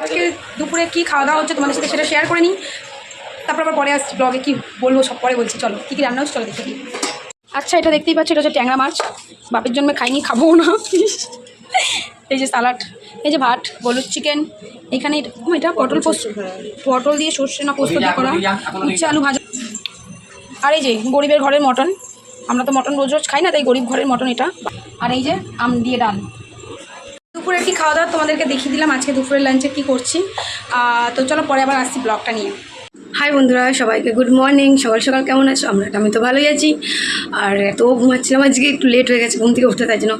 আজকে দুপুরে কি খাওয়া দাওয়া হচ্ছে তোমাদের সাথে সেটা শেয়ার করে নিই। তারপর আবার পরে আসছি ব্লগে কি বলব সব পরে বলছি। চলো কী কী রান্না হচ্ছে? চলো দেখে। দিই আচ্ছা এটা দেখতেই পাচ্ছি এটা হচ্ছে ট্যাংরা মাছ। বাপের জন্য খাইনি খাব না এই যে সালাড এই যে ভাত হলুদ চিকেন এখানে এটা- এটা পটল পোস্ত। পটল দিয়ে সর্ষে না পোস্ত দিয়ে করা? উচ্ছে আলু ভাজা। আর এই যে গরিবের ঘরের মটন আমরা তো মটন রোজ রোজ খাই না তাই গরিব ঘরের মটন এটা। আর এই যে আম দিয়ে ডাল। দুপুরের কি খাওয়া দাওয়া তোমাদেরকে দেখিয়ে দিলাম। আজকে দুপুরের লাঞ্চে কি করছি। তো চলো পরে আবার আসছি ব্লগটা নিয়ে। হাই বন্ধুরা, সবাইকে গুড মর্নিং সকাল সকাল কেমন আছো? আমরা আমি তো ভালোই আছি। আর এত ঘুমাচ্ছিলাম, আজকে একটু লেট হয়ে গেছে ঘুম থেকে উঠতে, তাই জন্য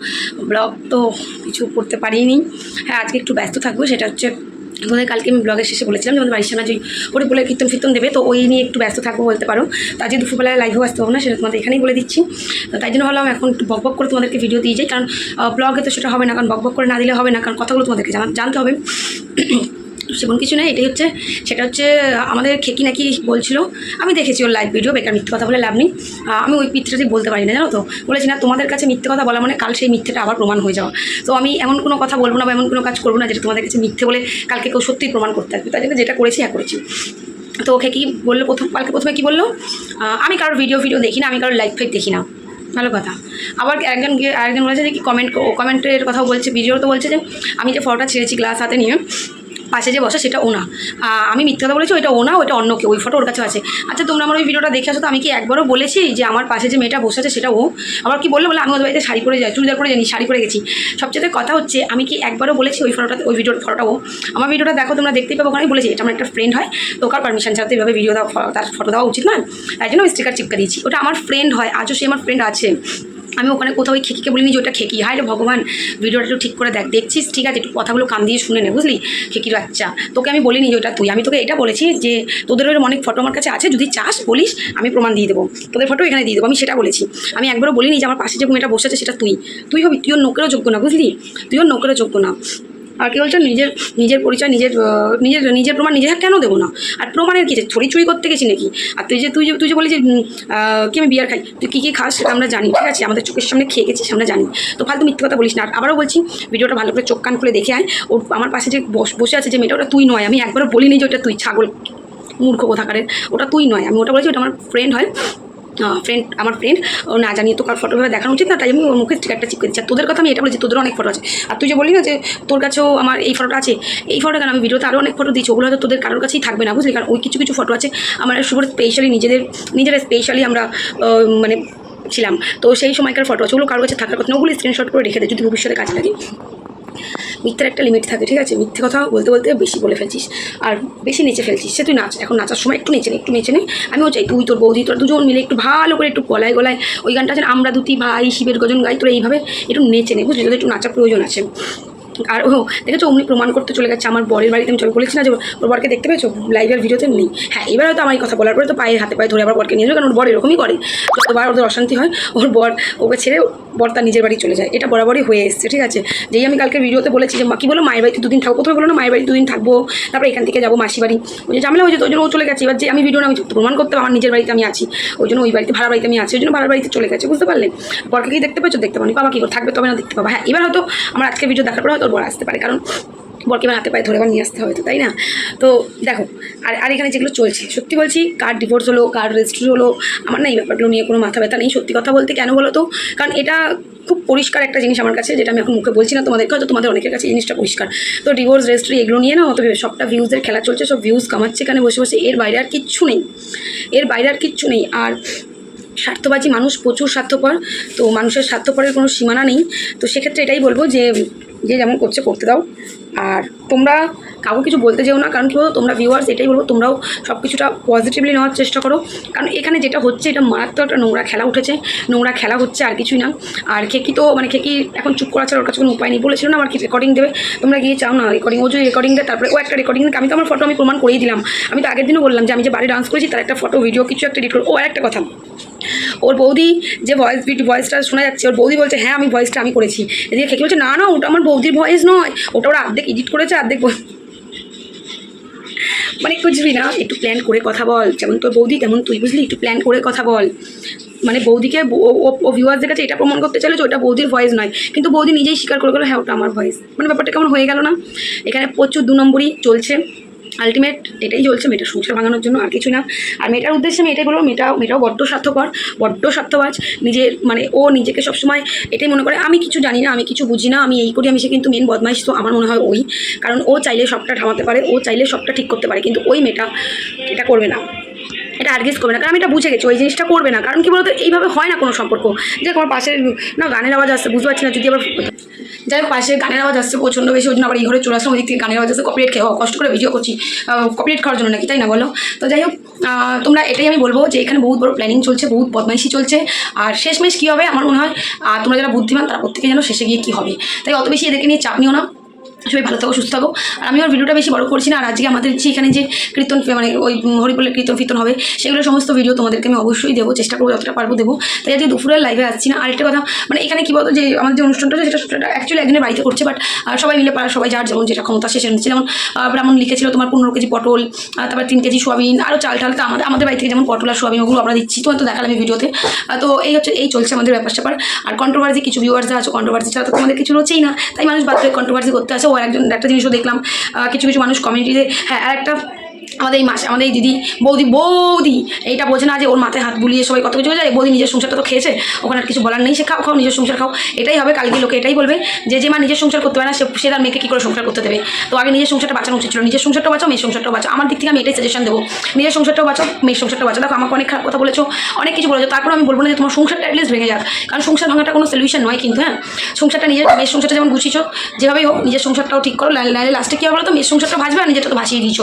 ব্লগ তো কিছু করতে পারিনি। হ্যাঁ আজকে একটু ব্যস্ত থাকব, সেটা হচ্ছে তোমাদের কালকে আমি ব্লগের শেষে বলেছিলাম যে আমাদের বাড়ির সামনে যে বলে কীর্তন ফিরতন দেবে, তো ওই নিয়ে একটু ব্যস্ত থাকব বলতে পারো। তো আজকে দুপুরবেলায় লাইভেও আসতে হবে না সেটা তোমাদের এখানেই বলে দিচ্ছি। তাই জন্য ভাবলাম এখন একটু বক বক করে তোমাদেরকে ভিডিও দিয়ে যাই, কারণ ব্লগে তো সেটা হবে না, কারণ বক বক করে না দিলে হবে না, কারণ কথাগুলো তোমাদেরকে জানা জানতে হবে। সেমন কিছু নেই, এটাই হচ্ছে, সেটা হচ্ছে, আমাদের খেকি নাকি বলছিল, আমি দেখেছি ওর লাইভ ভিডিও বেকার মিথ্যে কথা বলে লাভ নেই। আমি ওই মিথ্যেটাই বলতে পারি না জানো তো? বলেছি, না, তোমাদের কাছে মিথ্যে কথা বলা মানে কাল সেই মিথ্যেটা আবার প্রমাণ হয়ে যাওয়া। তো আমি এমন কোনো কথা বলব না বা এমন কোনো কাজ করব না যেটা তোমাদের কাছে মিথ্যে বলে কালকে কেউ সত্যিই প্রমাণ করতে আসবে। তাই জন্য যেটা করেছি হ্যাঁ করেছি। তো ওকে কি বলল প্রথম, কালকে প্রথমে কি বলল? আমি কারোর ভিডিও ভিডিও দেখি না, আমি কারোর লাইভ ফাইভ দেখি না। ভালো কথা। আবার একজন গিয়ে, আরেকজন বলেছে যে কি কমেন্ট কমেন্টের কথাও বলছে ভিডিও তো বলছে যে, আমি যে ফটোটা ছেড়েছি গ্লাস হাতে নিয়ে পাশে যে বসে সেটা ওনা। আমি মিথ্যা কথা বলেছি, ওইটা ওনা, ওইটা অন্য কেউ, ওই ফটো ওর কাছে আছে। আচ্ছা তোমরা আমার ওই ভিডিওটা দেখে আসো তো, আমি কি একবারও বলেছি যে আমার পাশে যে মেয়েটা বসে আছে সেটা ও? আবার কি বলল? বলে আমি ওদের বাড়িতে শাড়ি পরে যাই, চুড়িদার পরে জানি, শাড়ি পরে গেছি। সবচেয়ে কথা হচ্ছে, আমি কি একবারও বলেছি ওই ফটোটা ওই ভিডিওর ফটোটা ও? আমার ভিডিওটা দেখো, তোমরা দেখতেই পাবো ওখানে বলেছি, এটা আমার একটা ফ্রেন্ড হয়, তো ওকার পারমিশন ছাড়া এইভাবে ভিডিও দেওয়া তার ফটো দেওয়া উচিত নয়। তাই জন্য স্টিকার চিপকা দিয়েছি। ওটা আমার ফ্রেন্ড হয়, আজও সে আমার ফ্রেন্ড আছে। আমি ওখানে কোথাও ওই খেকিকে বলিনি যে ওটা খেকি। হায় রে ভগবান, ভিডিওটা একটু ঠিক করে দেখ। দেখছিস? ঠিক আছে, একটু কথাগুলো কান দিয়ে শুনে নে, বুঝলি? খেকির বাচ্চা। তোকে আমি বলিনি যে ওটা তুই। আমি তোকে এটা বলেছি যে তোদের ওরকম অনেক ফটো আমার কাছে আছে। যদি চাস বলিস, আমি প্রমাণ দিয়ে দেবো। তোদের ফটো এখানে দিয়ে দেবো। আমি সেটা বলেছি। আমি একবারও বলিনি যে আমার পাশে যে মেয়েটা বসে আছে সেটা তুই। তুই হবি তুইও নোকেরও যোগ্য না, বুঝলি? তুইও নোকেরও যোগ্য না। আর কি বলছো, নিজের নিজের পরিচয়, নিজের নিজের নিজের প্রমাণ নিজে কেন দেবো না? আর প্রমাণের কি ছড়ি চুরি করতে গেছি নাকি? আর তুই যে তুই যে তুই যে বলি যে কি আমি বিয়ার খাই, তুই কী কী খাস সেটা আমরা জানি, ঠিক আছে? আমাদের চোখের সামনে খেয়ে গেছিস, আমরা জানি। তো ফালতু মিথ্যে কথা বলিস না। আর আবারও বলছি, ভিডিওটা ভালো করে চোখ কান খুলে দেখে আয়। ওর, আমার পাশে যে বস- বসে আছে যে মেয়েটা, ওটা তুই নয়। আমি একবারও বলিনি যে ওটা তুই, ছাগল, মূর্খ কোথাকারের। ওটা তুই নয়। আমি ওটা বলেছি, ওটা আমার ফ্রেন্ড হয়। ফ্রেন্ড আমার ফ্রেন্ড ও না জানিয়ে তো কার ফটো ভাবে দেখানো উচিত না, তাই আমি ওর মুখে স্টিকারটা চিপকে দিচ্ছি তোদের কথা আমি এটা বলেছি তোদের অনেক ফটো আছে। আর তুই যে বললি না যে তোর কাছেও আমার এই ফটোটা আছে, এই ফটোটা কেন? আমি ভিডিওতে আরও অনেক ফটো দিচ্ছি ওগুলো হয়তো তোদের কারোর কাছেই থাকবে না, বুঝলি? কারণ ওই কিছু কিছু ফটো আছে, আমার শুভ স্পেশালি নিজেদের, নিজেরা স্পেশালি আমরা মানে ছিলাম। তো সেই সময়কার ফটো আছে, ওগুলো কারোর কাছে থাকার কথা না, ওগুলো স্ক্রিনশট করে রেখে দে, যদি ভবিষ্যতে কাজে লাগে। মিথ্যার একটা লিমিট থাকে, ঠিক আছে? মিথ্যে কথা বলতে বলতে বেশি বলে ফেলছিস, আর বেশি নেচে ফেলছিস। সে তুই নাচ, এখন নাচার সময় একটু নেচে নে, একটু নেচে নে। আমিও চাই তুই, তোর বৌদি, তোর দুজন মিলে একটু ভালো করে একটু গলায় গলায় ওই গানটা আছে আমরা দুটি ভাই, শিবের গজন গাই, তোরা এইভাবে একটু নেচে নে, বুঝলি? তোদের একটু নাচার প্রয়োজন আছে। আর ও, দেখেছ, অমনি প্রমাণ করতে চলে গেছে, আমার বরের বাড়িতে আমি চলে বলেছি না যে, ওর বরকে দেখতে পেয়েছ? লাইভের ভিডিওতে নেই। হ্যাঁ এবার হয়তো আমার কথা বলার পরে তো পায়ে হাতে পায়ে ধরে আবার বরকে নিয়ে যাবে, কারণ ওর বর এরকমই করে। যতবার ওদের অশান্তি হয়, ওর বর ওকে ছেড়ে বর তার নিজের বাড়ি চলে যায়। এটা বরাবরই হয়ে এসছে, ঠিক আছে? যেই আমি কালকে ভিডিওতে বলেছি যে কি বলো, মায়ের বাড়িতে দুদিন থাকব? প্রথমে বলো না, মায়ের বাড়ি দুদিন থাকব, তারপরে এখান থেকে যাব মাসি বাড়ি। ওই যে ঝামেলা হয়েছে ওই জন্য ও চলে গেছে। এবার যে আমি ভিডিও না, আমি প্রমাণ করতে আমার নিজের বাড়িতে আমি আছি। ওই জন্য ওই বাড়িতে ভাড়া বাড়িতে আমি আছি, ওই জন্য ভাড়া বাড়িতে চলে গেছে, বুঝতে পারলে? বরকে কি দেখতে পেয়েছ? দেখতে করে থাকবে? তবে না দেখতে পাবো। হ্যাঁ এবার হয়তো আমার আজকে ভিডিও দেখার পরে হয়তো বর আসতে পারে, কারণ বরকে এবার হাতে পায়ে ধরে আবার নিয়ে আসতে হয়তো তাই না? তো দেখো, আর আর এখানে যেগুলো চলছে, সত্যি বলছি, কার ডিভোর্স হলো, কার রেজিস্ট্রি হলো, আমার না এই ব্যাপারগুলো নিয়ে কোনো মাথা ব্যথা নেই, সত্যি কথা বলতে কেন বলো তো? কারণ এটা খুব পরিষ্কার একটা জিনিস আমার কাছে, যেটা আমি এখন মুখে বলছি না তোমাদেরকে, হয়তো তোমাদের অনেকের কাছে জিনিসটা পরিষ্কার। তো ডিভোর্স রেজিস্ট্রি এগুলো নিয়ে না অত সবটা ভিউজের খেলা চলছে, সব ভিউজ কামাচ্ছে এখানে বসে বসে, এর বাইরে আর কিচ্ছু নেই। এর বাইরে আর কিচ্ছু নেই, আর স্বার্থবাজি মানুষ প্রচুর স্বার্থপর, তো মানুষের স্বার্থপরের কোনো সীমানা নেই। তো সেক্ষেত্রে এটাই বলব যে যে যেমন করছে, করতে দাও। আর তোমরা কাউকে কিছু বলতে যেও না, কারণ কী বলতো, তোমরা ভিউয়ার্স এটাই বলব, তোমরাও সব কিছুটা পজিটিভলি নেওয়ার চেষ্টা করো। কারণ এখানে যেটা হচ্ছে, এটা মারাত্মক একটা নোংরা খেলা উঠেছে। নোংরা খেলা হচ্ছে আর কিছুই না। আর খেকি তো মানে খেকি এখন চুপ করা ছাড়া ওর কাছে কোনো উপায় নেই বলেছিল না, আমার কি রেকর্ডিং দেবে? তোমরা গিয়ে চাও না রেকর্ডিং ও যদি রেকর্ডিং দেয়, তারপরে ও একটা রেকর্ডিং আমি তো আমার ফটো আমি প্রমাণ করেই দিলাম। আমি তো আগের দিনও বললাম যে আমি যে বাড়ি ডান্স করেছি, তার একটা ফটো ভিডিও কিছু একটা এডিট ও আর একটা কথা। ওর বৌদি যে ভয়েস ভয়েসটা শোনা যাচ্ছে, ওর বৌদি বলছে হ্যাঁ আমি ভয়েসটা আমি করেছি। এদিকে খেকে বলছে, না না, ওটা আমার বৌদির ভয়েস নয়, ওটা ওরা অর্ধেক এডিট করেছে, অর্ধেক মানে ভি না? একটু প্ল্যান করে কথা বল। যেমন তোর বৌদি, তেমন তুই বুঝলি? একটু প্ল্যান করে কথা বল। মানে বৌদিকে, ও ভিউয়ার্সদের কাছে এটা প্রমাণ করতে চাইলে যে ওটা বৌদির ভয়েস নয়। কিন্তু বৌদি নিজেই স্বীকার করে গেলো হ্যাঁ ওটা আমার ভয়েস মানে ব্যাপারটা কেমন হয়ে গেল না? এখানে প্রচুর দু নম্বরই চলছে। আলটিমেট এটাই চলছে, মেয়েটার সংসার ভাঙানোর জন্য আর কিছু না। আর মেয়েটার উদ্দেশ্যে আমি এটাই বলব, মেয়েটা, মেয়েটাও বড্ড স্বার্থপর, বড্ড স্বার্থবাজ, নিজের মানে ও নিজেকে সবসময় এটাই মনে করে, আমি কিছু জানি না, আমি কিছু বুঝি না, আমি এই করি, আমি সে কিন্তু মেন বদমাইশ, তো আমার মনে হয় ওই। কারণ ও চাইলে সবটা থামাতে পারে, ও চাইলে সবটা ঠিক করতে পারে, কিন্তু ওই মেয়েটা এটা করবে না। এটা আর্গেস করবে না। কারণ আমি এটা বুঝে গেছি, ওই জিনিসটা করবে না। কারণ কি বলতো, এইভাবে হয় না কোনো সম্পর্ক। যে তোমার পাশে না, গানের আওয়াজ আসছে, বুঝতে পারছি না, যদি আবার যাই হোক পাশে গানের আওয়াজ আসছে প্রচণ্ড বেশি, ওই জন্য আবার এই ঘরে চলে আসলাম, ওই দিক থেকে গানের আওয়াজ আসছে কপিরেট খেয়ে কষ্ট করে ভিডিও করছি। কপিরেট খাওয়ার জন্য নাকি, তাই না বলো? তো যাই হোক তোমরা এটাই আমি বলব যে এখানে বহুত বড় প্ল্যানিং চলছে, বহুত বদমাইশি চলছে। আর শেষমেশ কী হবে, আমার মনে হয় আর তোমরা যারা বুদ্ধিমান, তারা প্রত্যেকে যেন শেষে গিয়ে কী হবে। তাই অত বেশি এদেরকে নিয়ে চাপ নিও না। সবাই ভালো থাকো, সুস্থ থাকো। আর আমি আমার ভিডিওটা বেশি বড় করছি না। আর আজকে আমাদের যে এখানে যে কীর্তন মানে ওই হরিবলের কীর্তন ফির্তন হবে, সেগুলো সমস্ত ভিডিও তোমাদেরকে আমি অবশ্যই দেবো, চেষ্টা করব, যতটা পারব দেবো। তাই আজকে দুপুরের লাইভে আসছি না। আরেকটা কথা মানে এখানে কী বলতো যে আমাদের যে অনুষ্ঠানটা সেটা অ্যাকচুয়ালি একদিনের বাড়িতে করছে বাট সবাই মিলে পাড়ার সবাই যার যেমন যেটা ক্ষমতা, সে সেরকম যেমন ব্রাহ্মণ লিখেছিল তোমার পনেরো কেজি পটল তারপর তিন কেজি সোয়াবিন আরও চাল টাল, তো আমাদের আমাদের বাড়ি থেকে যেমন পটল আর সোয়াবিন, ওগুলো আমরা দিচ্ছি। তোমার তো দেখালাম ভিডিওতে। তো এই হচ্ছে, এই চলছে আমাদের ব্যাপার স্যাপার আর কন্ট্রোভার্সি কিছু ভিউয়ার্সরা আছে কন্ট্রোভার্সি ছাড়া তো তোমাদের কিছু রয়েছেই না। তাই মানুষ বাধ্য কন্ট্রোভার্সি করতে আসে। একজন একটা জিনিসও দেখলাম কিছু কিছু মানুষ কমিউনিটিতে হ্যাঁ আর একটা আমাদের এই মাসে আমাদের এই দিদি বৌদি বৌদি, এইটা বোঝে না যে ওর মাথায় হাত বুলিয়ে সবাই কত কিছু যায়। বৌদি নিজের সংসারটা তো খেয়েছে, ওখানে আর কিছু বলার নেই, সে খাও খাও, নিজের সংসার খাও। এটাই হবে, কালকে লোকে এটাই বলবে যে যে মা নিজের সংসার করতে পারে না, সে সে তার মেয়েকে কী করে সংসার করতে দেবে? তো আগে নিজের সংসারটা বাঁচানো উচিত ছিল। নিজের সংসারটা বাঁচাও, মেয়ের সংসারটাও বাঁচাও। আমার দিক থেকে আমি এটাই সাজেশন দেবো। নিজের সংসারটাও বাঁচাও, মেয়ের সংসারটা বাঁচাও। দেখো, আমাকে অনেক খারাপ কথা বলেছ, অনেক কিছু বলেছ। তারপর আমি বলব না যে, তোমার সংসারটা অ্যাটলিস্ট ভেঙে যাক। কারণ সংসার ভাঙাটা কোনো সলিউশন নয় কিন্তু হ্যাঁ? সংসারটা নিজের মেয়ের সংসারটা যেমন গুছিয়েছো, যেভাবেই হোক, নিজের সংসারটাও ঠিক করো। লাস্টে কী হবে তো? মেয়ের সংসারটা ভাসবে আর নিজেরটা তো ভাসিয়ে দিয়েছ।